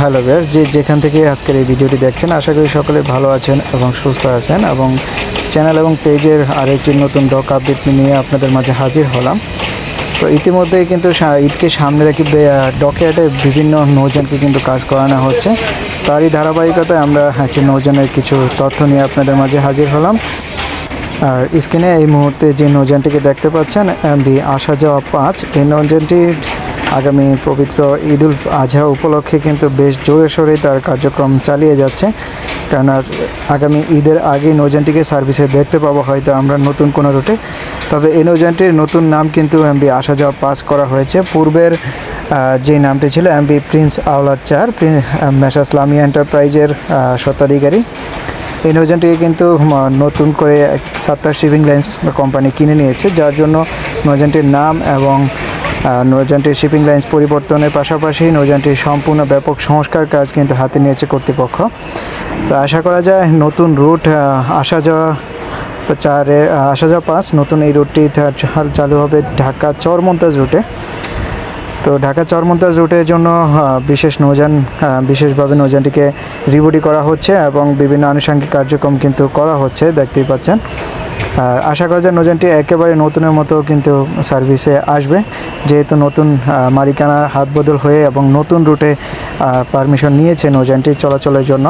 Hello বের যে যেখান থেকে আজকের এই ভিডিওটি দেখছেন, আশা করি সকলে ভালো আছেন এবং সুস্থ আছেন এবং চ্যানেল এবং পেজের আরেকটি নতুন ডক আপডেট নিয়ে আপনাদের মাঝে হাজির হলাম। তো ইতিমধ্যেই কিন্তু ঈদকে সামনে রেখে ডকইয়ার্ডে বিভিন্ন নৌযানকে কিন্তু কাজ করানো হচ্ছে। তারই ধারাবাহিকতায় আমরা একটি নৌযানের কিছু তথ্য নিয়ে আপনাদের মাঝে হাজির হলাম। আর স্ক্রিনে এই মুহূর্তে যে নৌযানটিকে দেখতে পাচ্ছেন এমবি আসা যাওয়া পাঁচ, এই নৌযানটি আগামী পবিত্র ঈদ উল আজহা উপলক্ষে কিন্তু বেশ জোরে সোরে তার কার্যক্রম চালিয়ে যাচ্ছে। কারণ আগামী ঈদের আগে নৌযানটিকে সার্ভিসে দেখতে পাবো, হয়তো আমরা নতুন কোনো রুটে। তবে এই নৌযানটির নতুন নাম কিন্তু এমবি আসা যাওয়া পাস করা হয়েছে। পূর্বের যে নামটি ছিল এমবি প্রিন্স আওলাদ চার মেসা ইসলামী এন্টারপ্রাইজের স্বত্বাধিকারী। এই নৌযানটিকে কিন্তু নতুন করে সাত্তার শিপিং লাইন্স কোম্পানি কিনে নিয়েছে, যার জন্য নৌযানটির নাম এবং নৌযানটির শিপিং লাইন্স পরিবর্তনের পাশাপাশি নৌযানটির সম্পূর্ণ ব্যাপক সংস্কার কাজ কিন্তু হাতে নিয়েছে কর্তৃপক্ষ। তো আশা করা যায় নতুন রুট আসা যাওয়া চারে আসা যাওয়া পাঁচ, নতুন এই রুটটি চালু হবে ঢাকা চরমন্তাজ রুটে। তো ঢাকা চরমন্তাজ রুটের জন্য বিশেষ নৌযান বিশেষভাবে নৌযানটিকে রিবডি করা হচ্ছে এবং বিভিন্ন আনুষঙ্গিক কার্যক্রম কিন্তু করা হচ্ছে, দেখতেই পাচ্ছেন। আর আশা করা যায় নৌযানটি একেবারে নতুনের মতো কিন্তু সার্ভিসে আসবে। যেহেতু নতুন মালিকানার হাত বদল হয়ে এবং নতুন রুটে পারমিশন নিয়েছে নৌযানটি চলাচলের জন্য।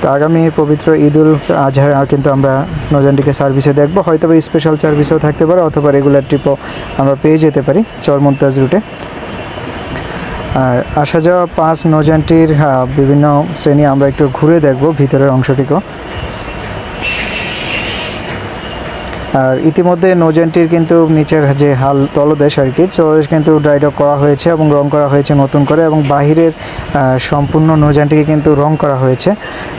তো আগামী পবিত্র ঈদুল আজহার কিন্তু আমরা নৌযানটিকে সার্ভিসে দেখব। হয়তো স্পেশাল সার্ভিসও থাকতে পারে অথবা রেগুলার ট্রিপও আমরা পেয়ে যেতে পারি চরমন্তাজ রুটে। আর আসা যাওয়া পাঁচ নৌযানটির আহ, বিভিন্ন শ্রেণি আমরা একটু ঘুরে দেখব ভিতরের অংশটিকেও। আর ইতিমধ্যে নৌযানটির কিন্তু নিচের যে হাল তলদেশ আর কি, তো কিন্তু ড্রাইডক করা হয়েছে এবং রং করা হয়েছে নতুন করে এবং বাহিরের সম্পূর্ণ নৌযানটিকে কিন্তু রং করা হয়েছে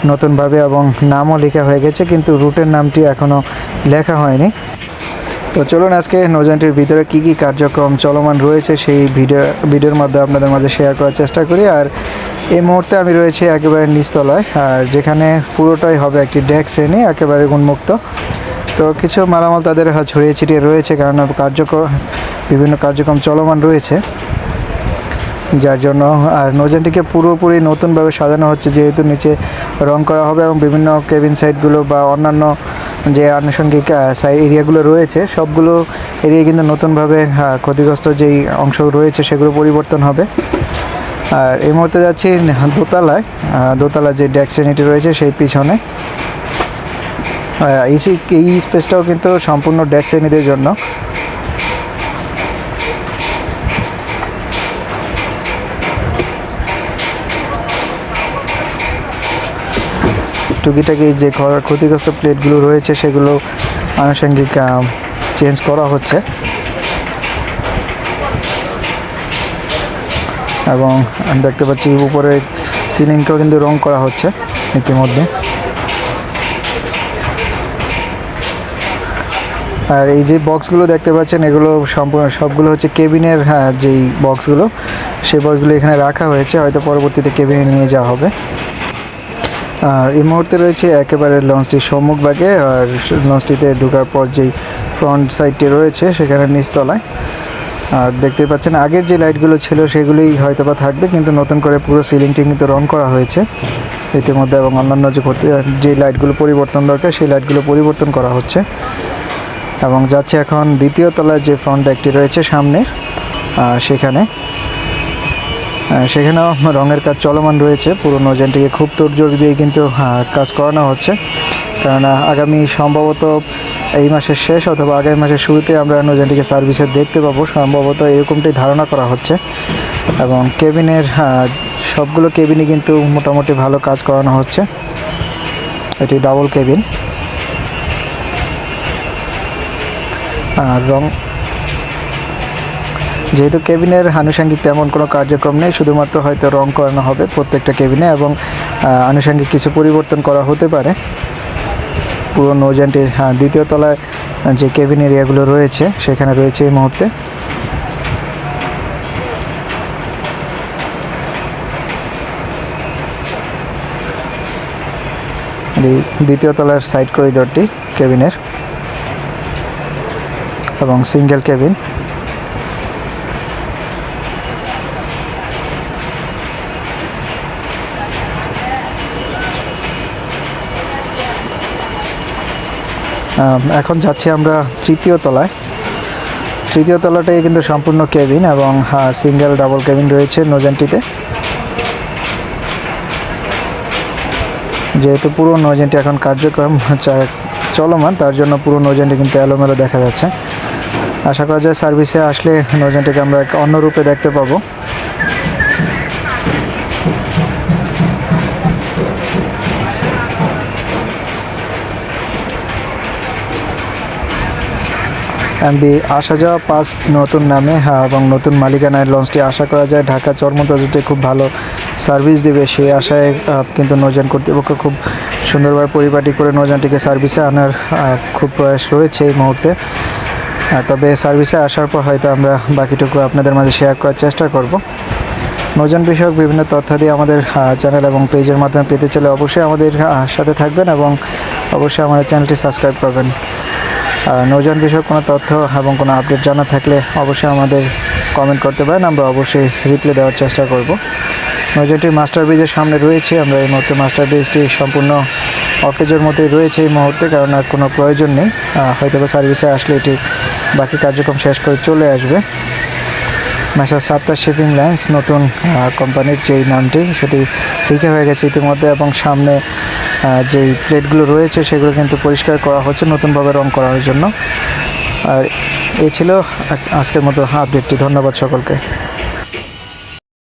নতুনভাবে এবং নামও লেখা হয়ে গেছে কিন্তু রুটের নামটি এখনও লেখা হয়নি। তো চলুন আজকে নৌযানটির ভিতরে কি কি কার্যক্রম চলমান রয়েছে সেই ভিডিও, ভিডিওর মধ্যে আপনাদের মাঝে শেয়ার করার চেষ্টা করি। আর এই মুহূর্তে আমি রয়েছি একেবারে নিচতলায়, আর যেখানে পুরোটাই হবে একটি ডেক শ্রেণি, একেবারে উন্মুক্ত। তো কিছু মালামাল তাদের ছড়িয়ে ছিটিয়ে রয়েছে, কারণ কার্যক্রম বিভিন্ন কার্যক্রম চলমান রয়েছে। যার জন্য আর নৌযানটিকে পুরোপুরি নতুনভাবে সাজানো হচ্ছে, যেহেতু নিচে রং করা হবে এবং বিভিন্ন কেবিন সাইটগুলো বা অন্যান্য যে আনুষঙ্গিক সাইড এরিয়াগুলো রয়েছে, সবগুলো এরিয়া কিন্তু নতুনভাবে ক্ষতিগ্রস্ত যেই অংশ রয়েছে সেগুলো পরিবর্তন হবে। আর এই মুহূর্তে যাচ্ছি দোতলায় দোতলা যে ডেক শ্রেণীটি রয়েছে সেই পিছনে। এই সি- এই স্পেসটাও কিন্তু সম্পূর্ণ ডেক শ্রেণীদের জন্য। টুকিটাকি যে ক্ষতিগ্রস্ত প্লেটগুলো রয়েছে, সেগুলো আনুষঙ্গিক চেঞ্জ করা হচ্ছে। এবং দেখতে পাচ্ছি উপরে সিলিংটাও কিন্তু রং করা হচ্ছে ইতিমধ্যে। আর এই যে বক্সগুলো দেখতে পাচ্ছেন এগুলো সম্পূর্ণ সবগুলো হচ্ছে কেবিনের হ্যাঁ, যেই বক্সগুলো সেই বক্সগুলো এখানে রাখা হয়েছে হয়তো পরবর্তীতে কেবিনে নিয়ে যাওয়া হবে। আর এই মুহূর্তে রয়েছে একেবারে লঞ্চটির সম্মুখ ভাগে আর লঞ্চটিতে ঢোকার পর যেই ফ্রন্ট সাইডটি রয়েছে সেখানে নিচতলায়। আর দেখতে পাচ্ছেন আগের যে লাইটগুলো ছিল সেগুলোই হয়তো বা থাকবে কিন্তু নতুন করে পুরো সিলিংটি কিন্তু রং করা হয়েছে। ইতিমধ্যে এবং অন্যান্য যে যে লাইটগুলো পরিবর্তন দরকার সেই লাইটগুলো পরিবর্তন করা হচ্ছে। এবং যাচ্ছে এখন দ্বিতীয় তলায় যে ফ্রন্ট একটি রয়েছে সামনে সেখানে। সেখানেও রঙের কাজ চলমান রয়েছে। পুরো জেনটিকে খুব তোড়জোড় দিয়ে কিন্তু কাজ করানো হচ্ছে। কারণ আগামী সম্ভবত এই মাসের শেষ অথবা আগামী মাসের শুরুতে আমরা নৌযানটিকে সার্ভিসে দেখতে পাবো। সম্ভবত এরকমটাই ধারণা করা হচ্ছে। এবং কেবিনের সবগুলো কেবিনই কিন্তু মোটামুটি ভালো কাজ করানো হচ্ছে। এটি ডাবল কেবিন রং। যেহেতু কেবিনের আনুষঙ্গিক তেমন কোনো কার্যক্রম নেই শুধুমাত্র হয়তো রং করানো হবে প্রত্যেকটা কেবিনে এবং আনুষঙ্গিক কিছু পরিবর্তন করা হতে পারে। পুরো নৌযানটির হ্যাঁ, দ্বিতীয় তলায় যে কেবিন এরিয়াগুলো রয়েছে সেখানে রয়েছে এই মুহূর্তে। দ্বিতীয় তলার সাইড করিডোরটি কেবিনের। এবং সিঙ্গেল কেবিন। এখন যাচ্ছি আমরা তৃতীয় তলায়। তৃতীয় তলাটাই কিন্তু সম্পূর্ণ কেবিন এবং সিঙ্গেল, ডাবল কেবিন রয়েছে নোজেনটিতে। যেহেতু পুরো নোজেনটি এখন কার্যক্রম চলমান, তার জন্য পুরো নোজেনটি কিন্তু অ্যালোমেলো দেখা যাচ্ছে। আশা করা যায় সার্ভিসে আসলে নৌজেনটিকে আমরা অন্য রূপে দেখতে পাবো। এমবি আসা যাওয়া পাঁচ নতুন নামে হ্যাঁ, এবং নতুন মালিকানায় লঞ্চটি আশা করা যায় ঢাকা চরমতাজুতে খুব ভালো সার্ভিস দেবে। সেই আশায় কিন্তু নৌযান কর্তৃপক্ষ খুব সুন্দরভাবে পরিপাটি করে নৌযানটিকে সার্ভিসে আনার খুব প্রয়াস রয়েছে এই মুহূর্তে। তবে সার্ভিসে আসার পর হয়তো আমরা বাকিটুকু আপনাদের মাঝে শেয়ার করার চেষ্টা করব। নৌযান বিষয়ক বিভিন্ন তথ্য দিয়ে আমাদের চ্যানেল এবং পেজের মাধ্যমে পেতে চলে অবশ্যই আমাদের সাথে থাকবেন এবং অবশ্যই আমাদের চ্যানেলটি সাবস্ক্রাইব করবেন। নৌযান বিষয়ক কোনো তথ্য এবং কোনো আপডেট জানা থাকলে অবশ্যই আমাদের কমেন্ট করতে পারেন, আমরা অবশ্যই রিপ্লাই দেওয়ার চেষ্টা করব। নৌযানটি মাস্টার ব্রিজের সামনে রয়েছে, আমরা এই মুহূর্তে মাস্টার ব্রিজটি সম্পূর্ণ অকেজের মতোই রয়েছে এই মুহূর্তে, কারণ আর কোনো প্রয়োজন নেই। হয়তো সার্ভিসে আসলে এটি বাকি কার্যক্রম শেষ করে চলে আসবে। মেসার সাতটা শিপিং লাইন্স নতুন কোম্পানির যেই নামটি, সেটি লিখে হয়ে গেছে ইতিমধ্যে এবং সামনে যেই প্লেটগুলো রয়েছে, সেগুলো কিন্তু পরিষ্কার করা হচ্ছে নতুনভাবে রং করার জন্য। আর এ ছিল আজকের মতো আপডেটটি ধন্যবাদ সকলকে।